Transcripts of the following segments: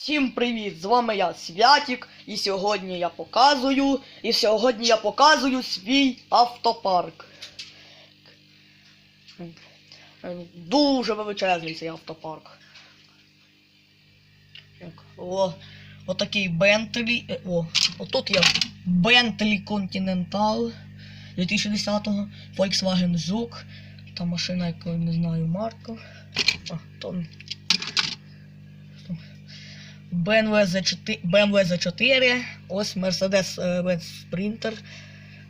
Всім привіт! З вами я Святік, і сьогодні я показую, і сьогодні я показую свій автопарк. Дуже величезний цей автопарк. О, отакий Бентлі. е, О, отут є Bentley Continental 2010-го, Volkswagen Жук. Та машина, якої не знаю марка. А, то BMW Z4, BMW Z4, ось Mercedes е, Benz Sprinter,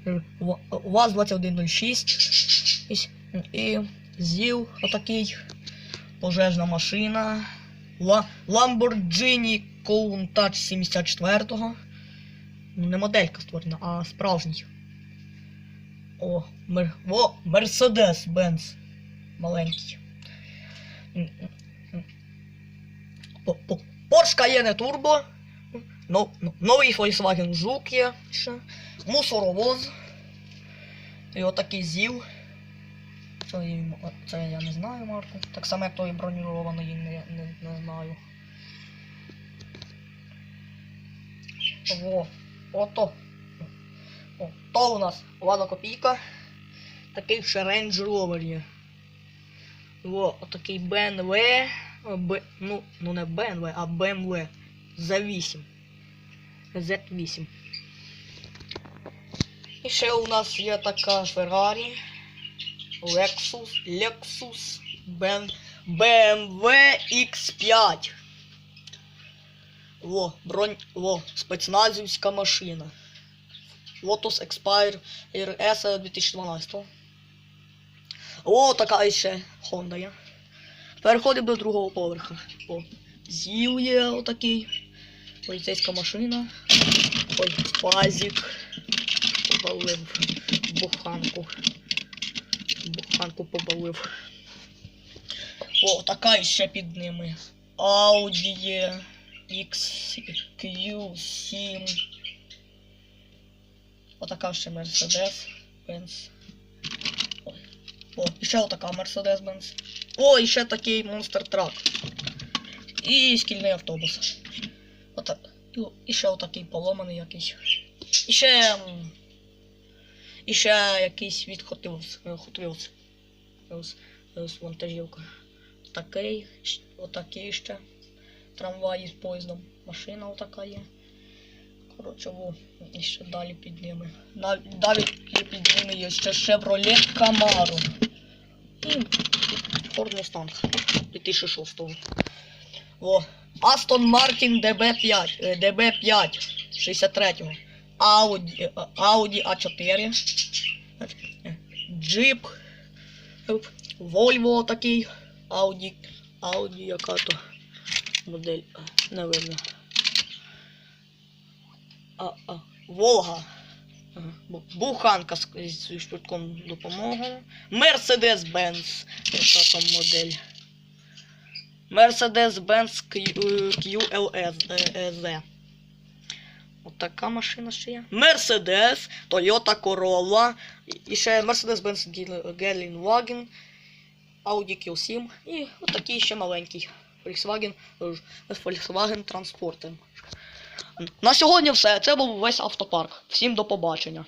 е, Ва- ВАЗ 2106 і ЗІЛ отакий, пожежна машина, Lamborghini Countach 74-го. Ну, не моделька створена, а справжній. О, мер, о, Mercedes Benz. Маленький. Porsche Cayenne Turbo. Ну, новий Volkswagen Жук є ще. Мусоровоз. І отакий ЗІЛ. Це, це я не знаю марку. Так само, як той бронірований не, не, не знаю. Во. Ото. О, то у нас Лада Копійка. Такий ще Range Rover є. Во, отакий BMW. Б, ну, ну не BMW, а BMW Z8. Z8. І ще у нас є така Ferrari. Lexus, Lexus, BM, BMW X5. Во, бронь, во, спецназівська машина. Lotus Expire RS 2012. О, така ще Honda є. Переходимо до другого поверха. О, ЗІЛ є отакий. Поліцейська машина. Ой, пазик. Побалив. Буханку. Буханку побалив. О, така ще під ними. Audi є. XQ7. Отака ще Mercedes. Benz. О, ще отака Mercedes Benz. О, і ще такий Monster Truck. І шкільний автобус. Отак. І, і ще отакий поломаний якийсь. І ще. І ще якийсь від Hot Wheels. вантажівка. Такий, отакий ще. Трамвай з поїздом. Машина отака є. Коротше, во, і ще далі під ними. Далі під є ще Chevrolet Camaro. Ford Mustang 2006. Во. Martin DB5, е, DB5 63-го. Audi, е, Audi A4. Е, Jeep. е, Volvo такий. Audi. Audi яка то модель. е, Не видно. А, а, Волга. Буханка з, швидком допомогою. Mercedes-Benz. Яка там модель. Mercedes-Benz QLS. Отака машина ще є. Mercedes, Toyota Corolla. і- ще Mercedes-Benz Gelänwagen. Audi Q7. І отакий ще маленький. Volkswagen, е, Volkswagen Transporter. На сьогодні все. Це був весь автопарк. Всім до побачення.